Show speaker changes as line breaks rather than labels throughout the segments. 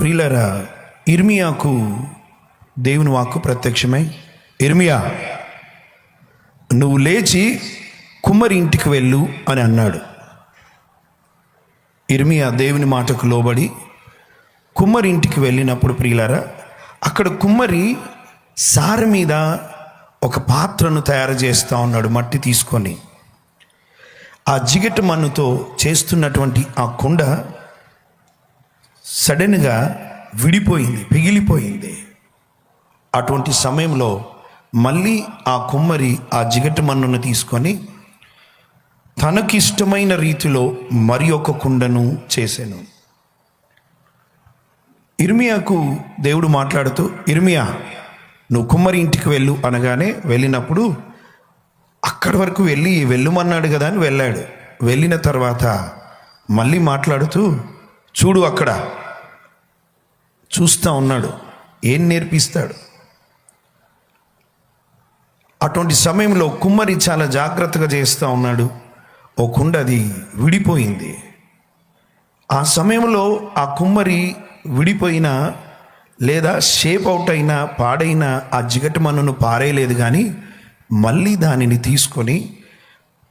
ప్రియులరా ఇర్మియాకు దేవుని వాక్కు ప్రత్యక్షమై ఇర్మియా నువ్వు లేచి కుమ్మరి ఇంటికి వెళ్ళు అని అన్నాడు. ఇర్మియా దేవుని మాటకు లోబడి కుమ్మరి ఇంటికి వెళ్ళినప్పుడు ప్రియులారా అక్కడ కుమ్మరి సార మీద ఒక పాత్రను తయారు చేస్తూ ఉన్నాడు మట్టి తీసుకొని. ఆ జిగట మన్నుతో చేస్తున్నటువంటి ఆ కుండ సడన్గా విడిపోయింది పిగిలిపోయింది. అటువంటి సమయంలో మళ్ళీ ఆ కుమ్మరి ఆ జిగట మన్నును తీసుకొని తనకిష్టమైన రీతిలో మరి ఒక కుండను చేశాను. ఇర్మియాకు దేవుడు మాట్లాడుతూ ఇర్మియా నువ్వు కుమ్మరి ఇంటికి వెళ్ళు అనగానే వెళ్ళినప్పుడు అక్కడి వరకు వెళ్ళి వెళ్ళమన్నాడు కదా అని వెళ్ళాడు. వెళ్ళిన తర్వాత మళ్ళీ మాట్లాడుతూ చూడు అక్కడ చూస్తూ ఉన్నాడు. ఏం నేర్పిస్తాడు? అటువంటి సమయంలో కుమ్మరి చాలా జాగ్రత్తగా చేస్తూ ఉన్నాడు. ఓ కుండ అది విడిపోయింది. ఆ సమయంలో ఆ కుమ్మరి విడిపోయిన లేదా షేప్ అవుట్ అయిన పాడైన ఆ జిగటి మన్నును పారేయలేదు కానీ మళ్ళీ దానిని తీసుకొని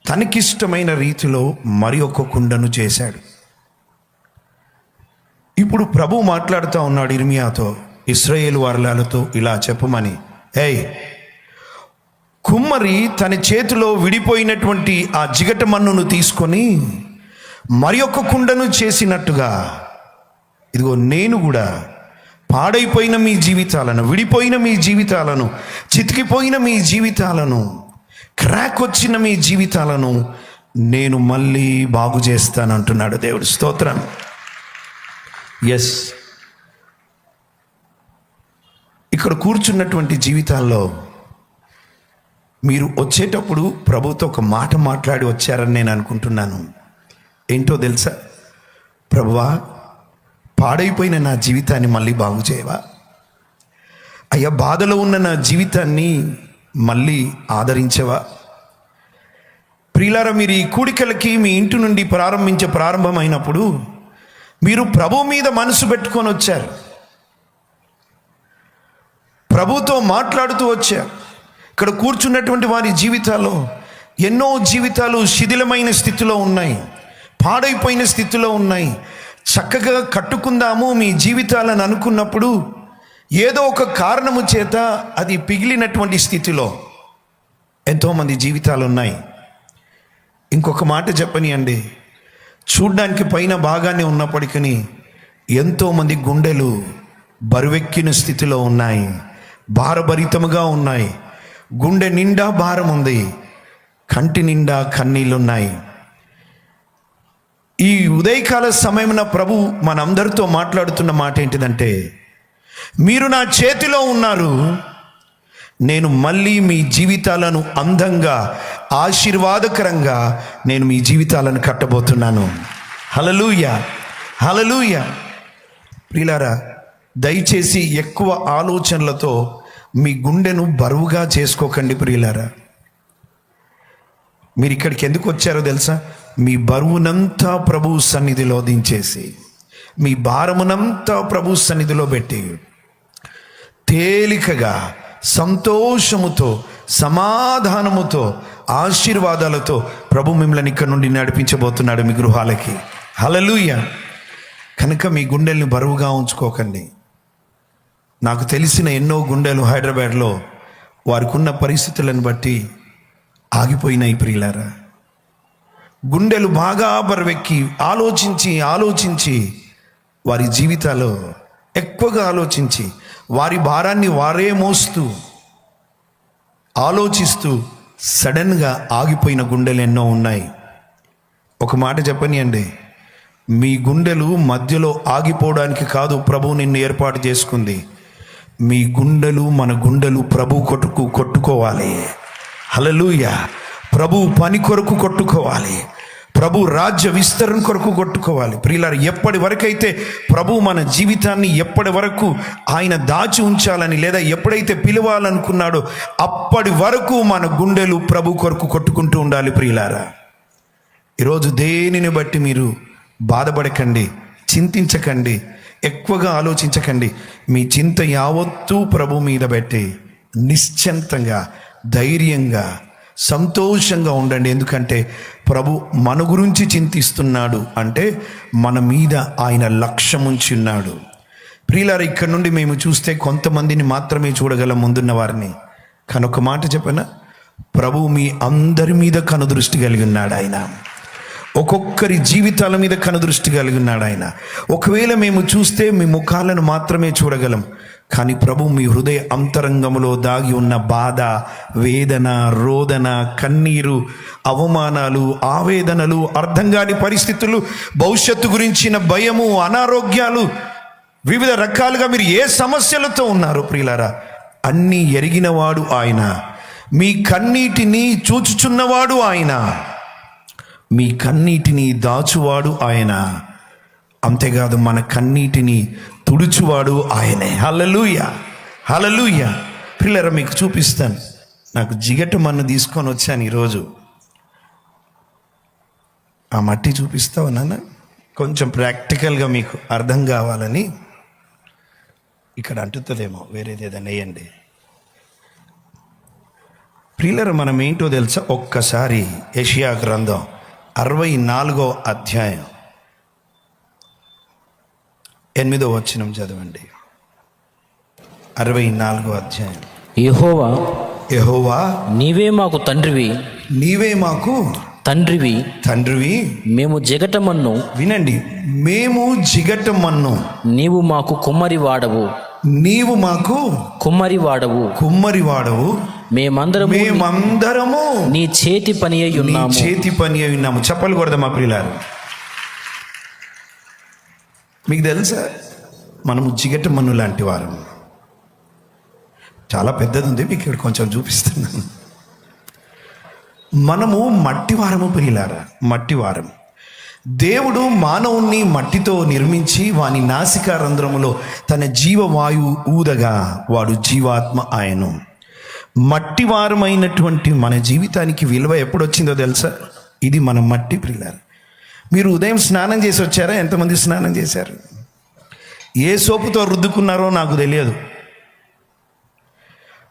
తనకిష్టమైన రీతిలో మరి ఒక కుండను చేశాడు. ఇప్పుడు ప్రభు మాట్లాడుతూ ఉన్నాడు ఇర్మియాతో ఇస్రాయేల్ వర్లాలతో ఇలా చెప్పమని. ఏయ్ కుమ్మరి తన చేతిలో విడిపోయినటువంటి ఆ జిగట మన్నును తీసుకొని మరి ఒక కుండను చేసినట్టుగా ఇదిగో నేను కూడా పాడైపోయిన మీ జీవితాలను విడిపోయిన మీ జీవితాలను చితికిపోయిన మీ జీవితాలను క్రాక్ వచ్చిన మీ జీవితాలను నేను మళ్ళీ బాగు చేస్తాను అంటున్నాడు దేవుడు. స్తోత్రం. ఎస్ ఇక్కడ కూర్చున్నటువంటి జీవితాల్లో మీరు వచ్చేటప్పుడు ప్రభుతో ఒక మాట మాట్లాడి వచ్చారని నేను అనుకుంటున్నాను. ఏంటో తెలుసా? ప్రభువా పాడైపోయిన నా జీవితాన్ని మళ్ళీ బాగు చేయవా? అయ్యా బాధలో ఉన్న నా జీవితాన్ని మళ్ళీ ఆదరించవా? ప్రియులారా మీరు ఈ కూడికలకి మీ ఇంటి నుండి ప్రారంభించే ప్రారంభమైనప్పుడు మీరు ప్రభు మీద మనసు పెట్టుకొని వచ్చారు. ప్రభుతో మాట్లాడుతూ వచ్చారు. ఇక్కడ కూర్చున్నటువంటి వారి జీవితాల్లో ఎన్నో జీవితాలు శిథిలమైన స్థితిలో ఉన్నాయి. పాడైపోయిన స్థితిలో ఉన్నాయి. చక్కగా కట్టుకుందాము మీ జీవితాలను అనుకున్నప్పుడు ఏదో ఒక కారణము చేత అది పిగిలినటువంటి స్థితిలో ఎంతోమంది జీవితాలు ఉన్నాయి. ఇంకొక మాట చెప్పని అండి చూడ్డానికి పైన బాగానే ఉన్నప్పటికీ ఎంతోమంది గుండెలు బరువెక్కిన స్థితిలో ఉన్నాయి. భారభరితముగా ఉన్నాయి. గుండె నిండా భారం ఉంది. కంటి నిండా కన్నీళ్ళున్నాయి. ఈ ఉదయకాల సమయమున ప్రభు మనందరితో మాట్లాడుతున్న మాట ఏంటిదంటే మీరు నా చేతిలో ఉన్నారు. నేను మళ్ళీ మీ జీవితాలను అందంగా ఆశీర్వాదకరంగా నేను మీ జీవితాలను కట్టబోతున్నాను. హలలుయ హలలుయ ప్రిలారా దయచేసి ఎక్కువ ఆలోచనలతో మీ గుండెను బరువుగా చేసుకోకండి ప్రియులారా. మీరు ఇక్కడికి ఎందుకు వచ్చారో తెలుసా? మీ బరువునంతా ప్రభు సన్నిధిలో దించేసి మీ భారమునంతా ప్రభు సన్నిధిలో పెట్టి తేలికగా సంతోషముతో సమాధానముతో ఆశీర్వాదాలతో ప్రభు మిమ్మల్ని ఇక్కడ నుండి నడిపించబోతున్నాడు మీ గృహాలకి. హలలుయ కనుక మీ గుండెల్ని బరువుగా ఉంచుకోకండి. నాకు తెలిసిన ఎన్నో గుండెలు హైదరాబాద్లో వారికి ఉన్న పరిస్థితులను బట్టి ఆగిపోయినాయి ప్రియులారా. గుండెలు బాగా బరువెక్కి ఆలోచించి ఆలోచించి వారి జీవితాల్లో ఎక్కువగా ఆలోచించి వారి భారాన్ని వారే మోస్తూ ఆలోచిస్తూ సడన్గా ఆగిపోయిన గుండెలు ఎన్నో ఉన్నాయి. ఒక మాట చెప్పనియండి మీ గుండెలు మధ్యలో ఆగిపోవడానికి కాదు ప్రభు నిన్ను ఏర్పాటు చేసుకుంది. మీ గుండెలు మన గుండెలు ప్రభు కొట్టుకు కొట్టుకోవాలి. హలలుయ ప్రభు పని కొరకు కొట్టుకోవాలి. ప్రభు రాజ్య విస్తరణ కొరకు కొట్టుకోవాలి. ప్రియులారు ఎప్పటి వరకైతే ప్రభు మన జీవితాన్ని ఎప్పటి వరకు ఆయన దాచి ఉంచాలని లేదా ఎప్పుడైతే పిలవాలనుకున్నాడో అప్పటి వరకు మన గుండెలు ప్రభు కొరకు కొట్టుకుంటూ ఉండాలి ప్రియులారా. ఈరోజు దేనిని బట్టి మీరు బాధపడకండి చింతించకండి ఎక్కువగా ఆలోచించకండి. మీ చింత యావత్తూ ప్రభు మీద పెట్టి నిశ్చంతంగా ధైర్యంగా సంతోషంగా ఉండండి. ఎందుకంటే ప్రభు మన గురించి చింతిస్తున్నాడు అంటే మన మీద ఆయన లక్ష్యం ఉంచి ఉన్నాడు. ప్రియులారు ఇక్కడ నుండి మేము చూస్తే కొంతమందిని మాత్రమే చూడగలం ముందున్న వారిని. కానీ ఒక మాట చెప్పనా? ప్రభు మీ అందరి మీద కనుదృష్టి కలిగి ఉన్నాడు ఆయన. ఒక్కొక్కరి జీవితాల మీద కనుదృష్టి కలిగి ఉన్నాడు ఆయన. ఒకవేళ మేము చూస్తే మీ ముఖాలను మాత్రమే చూడగలం. కానీ ప్రభు మీ హృదయ అంతరంగంలో దాగి ఉన్న బాధ వేదన రోదన కన్నీరు అవమానాలు ఆవేదనలు అర్థం కాని పరిస్థితులు భవిష్యత్తు గురించిన భయము అనారోగ్యాలు వివిధ రకాలుగా మీరు ఏ సమస్యలతో ఉన్నారు ప్రియులారా అన్నీ ఎరిగినవాడు ఆయన. మీ కన్నీటిని చూచుచున్నవాడు ఆయన. మీ కన్నీటిని దాచువాడు ఆయన. అంతేకాదు మన కన్నీటిని తుడుచువాడు ఆయనే. హలలుయ హలలుయ పిల్లర మీకు చూపిస్తాను. నాకు జిగట మన్ను తీసుకొని వచ్చాను ఈరోజు. ఆ మట్టి చూపిస్తావు నాన్న? కొంచెం ప్రాక్టికల్గా మీకు అర్థం కావాలని ఇక్కడ అంటుతుందేమో వేరేది ఏదైనా వేయండి. ప్రియులరు మనం ఏంటో తెలుసా? ఒక్కసారి ఏషియా గ్రంథం. అరవై నాలుగో అధ్యాయం. ఎనిమిదో వచనం చదవండి. అరవై నాలుగో అధ్యాయం.
యెహోవా
యెహోవా
నీవే మాకు తండ్రివి.
నీవే మాకు
తండ్రివి.
తండ్రివి.
మేము జగటమన్ను.
వినండి మేము జిగట మన్ను
నీవు మాకు కుమ్మరి వాడవు
నీవు మాకు
కుమ్మరి వాడవు
కుమ్మరి వాడవు
మేమందరము
మేమందరము
నీ చేతి పని అయి ఉన్నాము.
చేతి పని అయి ఉన్నాము. చెప్పలు కొడదాం మా ప్రియులారు? మీకు తెలుసా? మనము జిగట మన్ను లాంటి వారం చాలా పెద్దది ఉంది మీకు ఇక్కడ కొంచెం చూపిస్తున్నాను. మనము మట్టి వారము ప్రియులారా మట్టి వారం దేవుడు మానవుణ్ణి మట్టితో నిర్మించి వాని నాసికా రంధ్రములో తన జీవవాయువు ఊదగా వాడు జీవాత్మ ఆయను. మట్టి వారమైనటువంటి మన జీవితానికి విలువ ఎప్పుడొచ్చిందో తెలుసా? ఇది మన మట్టి పిల్లలు మీరు ఉదయం స్నానం చేసి వచ్చారా? ఎంతమంది స్నానం చేశారు? ఏ సోపుతో రుద్దుకున్నారో నాకు తెలియదు.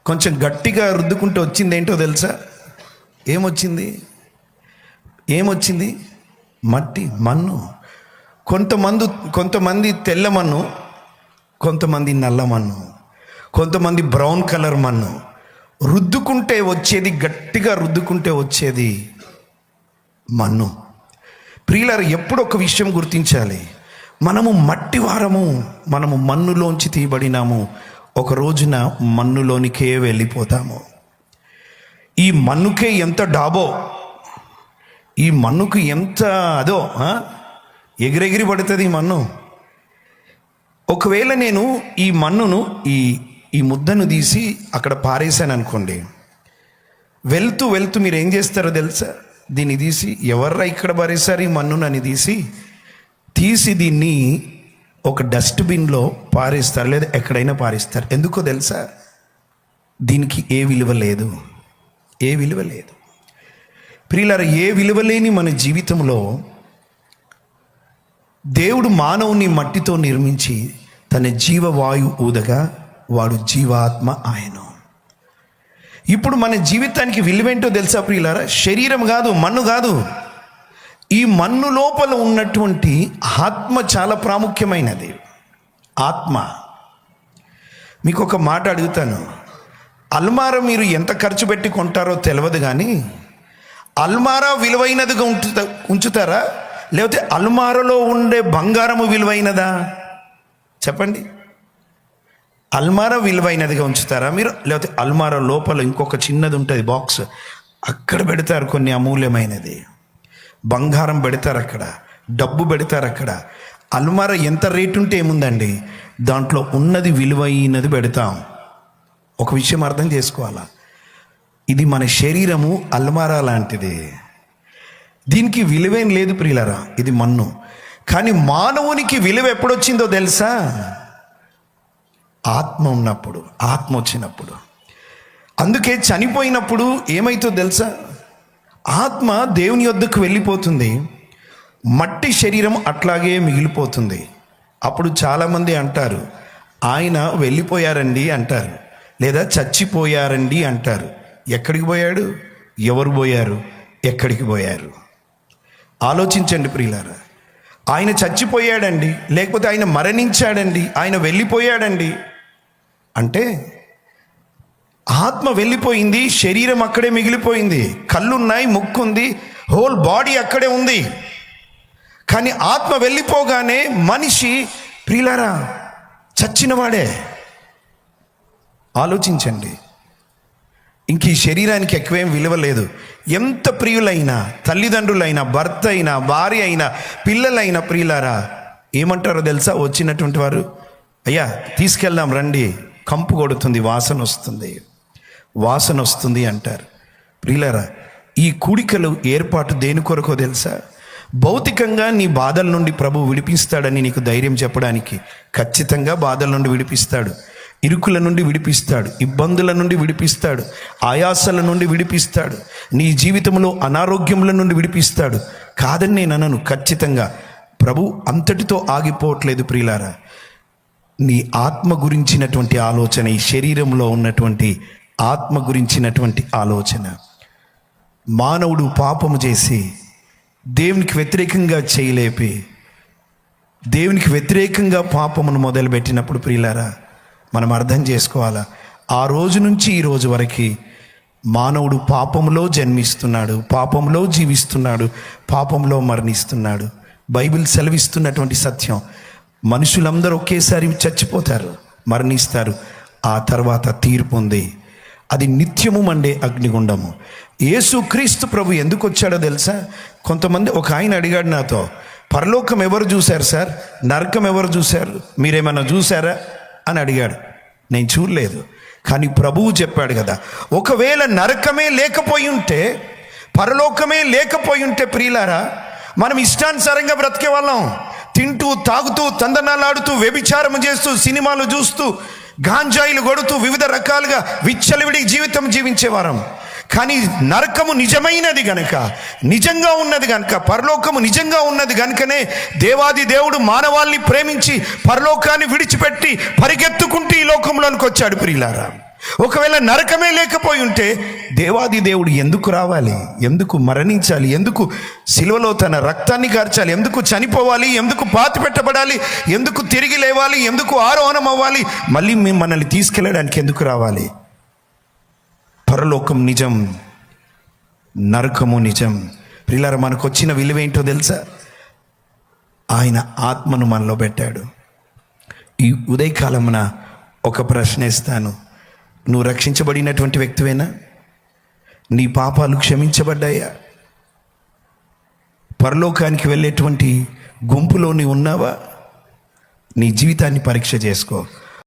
కొంచెం గట్టిగా రుద్దుకుంటే వచ్చింది ఏంటో తెలుసా? ఏమొచ్చింది? ఏమొచ్చింది? మట్టి మన్ను. కొంతమంది కొంతమంది తెల్ల మన్ను కొంతమంది నల్ల మన్ను. కొంతమంది బ్రౌన్ కలర్ మన్ను. రుద్దుకుంటే వచ్చేది గట్టిగా రుద్దుకుంటే వచ్చేది మన్ను. ప్రియులారు ఎప్పుడు ఒక విషయం గుర్తించాలి. మనము మట్టి వారము మనము మన్నులోంచి తీయబడినాము. ఒక రోజున మన్నులోనికే వెళ్ళిపోతాము. ఈ మన్నుకే ఎంత డాబో ఈ మన్నుకు ఎంత అదో ఎగిరెగిరి పడుతుంది ఈ మన్ను. ఒకవేళ నేను ఈ మన్నును ఈ ఈ ముద్దను తీసి అక్కడ పారేశాను అనుకోండి. వెళ్తూ వెళ్తూ మీరు ఏం చేస్తారో తెలుసా? దీన్ని తీసి ఎవర్రా ఇక్కడ పారేశారు? ఈ మన్నునని తీసి తీసి దీన్ని ఒక డస్ట్బిన్లో పారేస్తారు లేదా ఎక్కడైనా పారేస్తారు. ఎందుకో తెలుసా? దీనికి ఏ విలువ లేదు. ఏ విలువ లేదు. ప్రియులార ఏ విలువ లేని మన జీవితంలో దేవుడు మానవుని మట్టితో నిర్మించి తన జీవవాయు ఊదగా వాడు జీవాత్మ ఆయన. ఇప్పుడు మన జీవితానికి విలువేంటో తెలుసా ప్రియులారా? శరీరం కాదు మన్ను కాదు. ఈ మన్ను లోపల ఉన్నటువంటి ఆత్మ చాలా ప్రాముఖ్యమైనది. ఆత్మ. మీకు ఒక మాట అడుగుతాను. అల్మారా మీరు ఎంత ఖర్చు పెట్టి కొంటారో తెలియదు కానీ అల్మారా విలువైనదిగా ఉంచుతా ఉంచుతారా? లేకపోతే అల్మారాలో ఉండే బంగారము విలువైనదా? చెప్పండి. అల్మారా విలువైనదిగా ఉంచుతారా? మీరు లేకపోతే అల్మారా లోపల ఇంకొక చిన్నది ఉంటుంది బాక్స్ అక్కడ పెడతారు కొన్ని అమూల్యమైనది. బంగారం పెడతారు అక్కడ. డబ్బు పెడతారు అక్కడ. అల్మారా ఎంత రేటు ఉంటే ఏముందండి? దాంట్లో ఉన్నది విలువైనది పెడతాం. ఒక విషయం అర్థం చేసుకోవాలా? ఇది మన శరీరము అల్మారా లాంటిది. దీనికి విలువేం లేదు ప్రియులరా ఇది మన్ను. కానీ మానవునికి విలువ ఎప్పుడొచ్చిందో తెలుసా? ఆత్మ ఉన్నప్పుడు ఆత్మ వచ్చినప్పుడు. అందుకే చనిపోయినప్పుడు ఏమైతో తెలుసా? ఆత్మ దేవుని యొద్దకు వెళ్ళిపోతుంది. మట్టి శరీరం అట్లాగే మిగిలిపోతుంది. అప్పుడు చాలామంది అంటారు ఆయన వెళ్ళిపోయారండి అంటారు. లేదా చచ్చిపోయారండి అంటారు. ఎక్కడికి పోయాడు? ఎవరు పోయారు? ఎక్కడికి పోయారు? ఆలోచించండి ప్రియులారా. ఆయన చచ్చిపోయాడండి లేకపోతే ఆయన మరణించాడండి ఆయన వెళ్ళిపోయాడండి. అంటే ఆత్మ వెళ్ళిపోయింది శరీరం అక్కడే మిగిలిపోయింది కళ్ళున్నాయి ముక్కు ఉంది హోల్ బాడీ అక్కడే ఉంది. కానీ ఆత్మ వెళ్ళిపోగానే మనిషి ప్రియులారా చచ్చినవాడే. ఆలోచించండి. ఇంక ఈ శరీరానికి ఎక్కువేం విలువ లేదు. ఎంత ప్రియులైనా తల్లిదండ్రులైనా భర్త అయినా భార్య అయినా పిల్లలైనా ప్రియులారా ఏమంటారో తెలుసా? వచ్చినటువంటి వారు అయ్యా తీసుకెళ్దాం రండి. కంపు కొడుతుంది వాసన వస్తుంది. వాసన వస్తుంది అంటారు. ప్రియులారా ఈ కూడికలు ఏర్పాటు దేని కొరకో తెలుసా? భౌతికంగా నీ బాధల నుండి ప్రభు విడిపిస్తాడని నీకు ధైర్యం చెప్పడానికి ఖచ్చితంగా బాధల నుండి విడిపిస్తాడు. ఇరుకుల నుండి విడిపిస్తాడు ఇబ్బందుల నుండి విడిపిస్తాడు ఆయాసల నుండి విడిపిస్తాడు నీ జీవితంలో అనారోగ్యముల నుండి విడిపిస్తాడు. కాదని నేను అనను ఖచ్చితంగా. ప్రభు అంతటితో ఆగిపోవట్లేదు ప్రియులారా. నీ ఆత్మ గురించినటువంటి ఆలోచన ఈ శరీరంలో ఉన్నటువంటి ఆత్మ గురించినటువంటి ఆలోచన. మానవుడు పాపము చేసి దేవునికి వ్యతిరేకంగా చేయలేపి దేవునికి వ్యతిరేకంగా పాపమును మొదలుపెట్టినప్పుడు ప్రియులారా మనం అర్థం చేసుకోవాలా? ఆ రోజు నుంచి ఈ రోజు వరకు మానవుడు పాపంలో జన్మిస్తున్నాడు పాపంలో జీవిస్తున్నాడు పాపంలో మరణిస్తున్నాడు. బైబిల్ సెలవిస్తున్నటువంటి సత్యం. మనుషులందరూ ఒకేసారి చచ్చిపోతారు మరణిస్తారు. ఆ తర్వాత తీర్పు ఉంది. అది నిత్యము మండే అగ్నిగుండము. యేసు క్రీస్తు ప్రభు ఎందుకు వచ్చాడో తెలుసా? కొంతమంది ఒక ఆయన అడిగాడు నాతో పరలోకం ఎవరు చూశారు సార్? నరకం ఎవరు చూశారు? మీరేమన్నా చూసారా అని అడిగాడు. నేను చూడలేదు. కానీ ప్రభువు చెప్పాడు కదా ఒకవేళ నరకమే లేకపోయి ఉంటే పరలోకమే లేకపోయి ఉంటే ప్రియులారా మనం ఇష్టానుసారంగా బ్రతికే వాళ్ళం. తింటూ తాగుతూ తందనాలాడుతూ వ్యభిచారం చేస్తూ సినిమాలు చూస్తూ గాంజాయిలు కొడుతూ వివిధ రకాలుగా విచ్చలవిడి జీవితం జీవించేవారం. కానీ నరకము నిజమైనది గనక నిజంగా ఉన్నది గనక పరలోకము నిజంగా ఉన్నది గనుకనే దేవాది దేవుడు మానవాల్ని ప్రేమించి పరలోకాన్ని విడిచిపెట్టి పరిగెత్తుకుంటూ ఈ లోకంలోనికి వచ్చాడు ప్రియులారా. ఒకవేళ నరకమే లేకపోయి ఉంటే దేవాది దేవుడు ఎందుకు రావాలి? ఎందుకు మరణించాలి? ఎందుకు సిలువలో తన రక్తాన్ని గార్చాలి? ఎందుకు చనిపోవాలి? ఎందుకు పాతి పెట్టబడాలి? ఎందుకు తిరిగి లేవాలి? ఎందుకు ఆరోహణం అవ్వాలి మళ్ళీ మిమ్మల్ని మనల్ని తీసుకెళ్ళడానికి ఎందుకు రావాలి? పరలోకం నిజం నరకము నిజం. ప్రిలార మనకు వచ్చిన విలువేంటో తెలుసా? ఆయన ఆత్మను మనలో పెట్టాడు. ఈ ఉదయకాలమున ఒక ప్రశ్న ఇస్తాను నువ్వు రక్షించబడినటువంటి వ్యక్తివేనా? నీ పాపాలు క్షమించబడ్డాయా? పరలోకానికి వెళ్ళేటువంటి గుంపులో నీ ఉన్నావా? నీ జీవితాన్ని పరీక్ష చేసుకో.